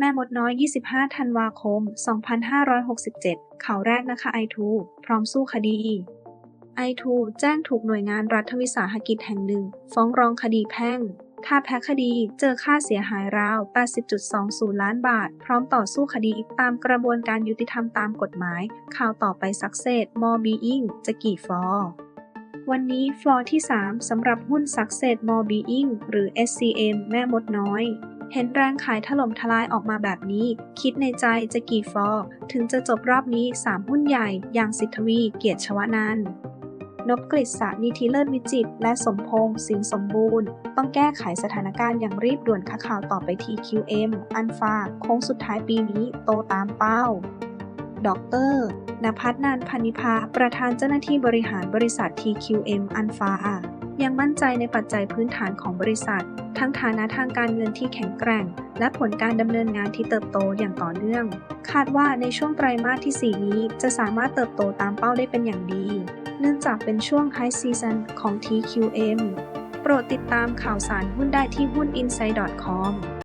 แม่มดน้อย 25 ธันวาคม 2567 ข่าวแรกนะคะไอทูพร้อมสู้คดีไอทูแจ้งถูกหน่วยงานรัฐวิสาหกิจแห่งหนึ่ง ฟ้องร้องคดีแพ่งถ้าแพ้คดีเจอค่าเสียหายราว 80.20 ล้านบาท พร้อมต่อสู้คดีตามกระบวนการยุติธรรมตามกฎหมาย ข่าวต่อไปสักเซสมอบีอิงจะกี่ฟอร์วันนี้ฟลอร์ที่ 3สำหรับหุ้น Success More Being หรือ SCM แม่มดน้อย เห็นแรงขายถล่มทลายออกมาแบบนี้ คิดในใจจะกี่ฟอ ถึงจะจบรอบนี้ 3 หุ้นใหญ่ อย่างสิทธวี เกียรติชวนันนบกฤษสานิธิเลิศวิจิตรและสมพงษ์สินสมบูรณ์ ต้องแก้ไขสถานการณ์อย่างรีบด่วนค่ะข่าวต่อไป TQM อันฟาโค้งสุดท้ายปีนี้โตตามเป้าดรนภัสนานพันิพา ประธานเจ้าหน้าที่บริหารบริษัท TQM อันฟา ยังมั่นใจในปัจจัยพื้นฐานของบริษัท ทั้งฐานะทางการเงินที่แข็งแกร่ง และผลการดำเนินงานที่เติบโตอย่างต่อเนื่อง คาดว่าในช่วงไตรมาสที่ 4 นี้จะสามารถเติบโตตามเป้าได้เป็นอย่างดี เนื่องจากเป็นช่วง High Season ของ TQM โปรดติดตามข่าวสารหุ้นได้ที่หุ้น i n s i d e c o m